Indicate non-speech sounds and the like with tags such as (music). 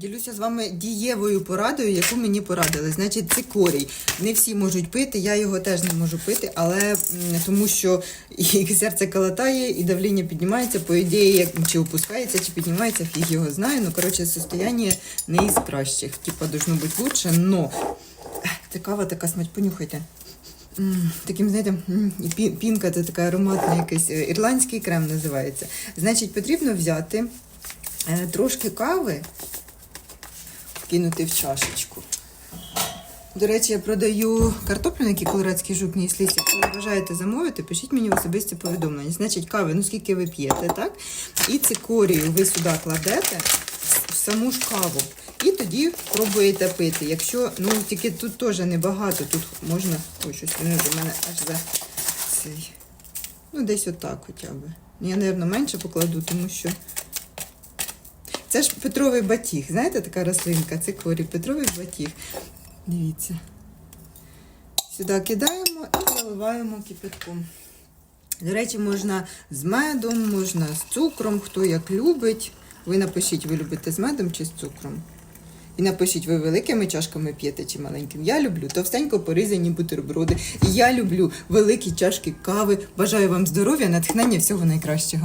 Ділюся з вами дієвою порадою, яку мені порадили. Значить, цикорій. Не всі можуть пити, я його теж не можу пити, але тому що (laughs) і серце калатає, і давлення піднімається, по ідеї, як чи опускається, чи піднімається, фіг його знає. Ну, коротше, состояние не із кращих. Типа, должно бути лучше, но ех, це кава така смать, понюхайте. Таким, знаєте, пінка це така ароматна якийсь е, ірландський крем називається. Значить, потрібно взяти е, трошки кави, кинути в чашечку. До речі, я продаю картоплю на колорадський жук не. Якщо ви бажаєте замовити, пишіть мені в особисті повідомлення. Значить, кави, ну скільки ви п'єте, так? І цикорію ви сюди кладете в саму ж каву. І тоді пробуєте пити. Якщо, ну тільки тут теж небагато, тут можна. Ой, щось воно до мене аж за цей. Ну, десь отак хоча б. Я, мабуть, менше покладу, тому що. Це ж Петровий батіг. Знаєте, така рослинка, це корі, Петровий батіг. Дивіться. Сюди кидаємо і заливаємо кипятком. До речі, можна з медом, можна з цукром, хто як любить. Ви напишіть, ви любите з медом чи з цукром. І напишіть, ви великими чашками п'єте чи маленьким. Я люблю товстенько порізані бутерброди. І я люблю великі чашки кави. Бажаю вам здоров'я, натхнення, всього найкращого.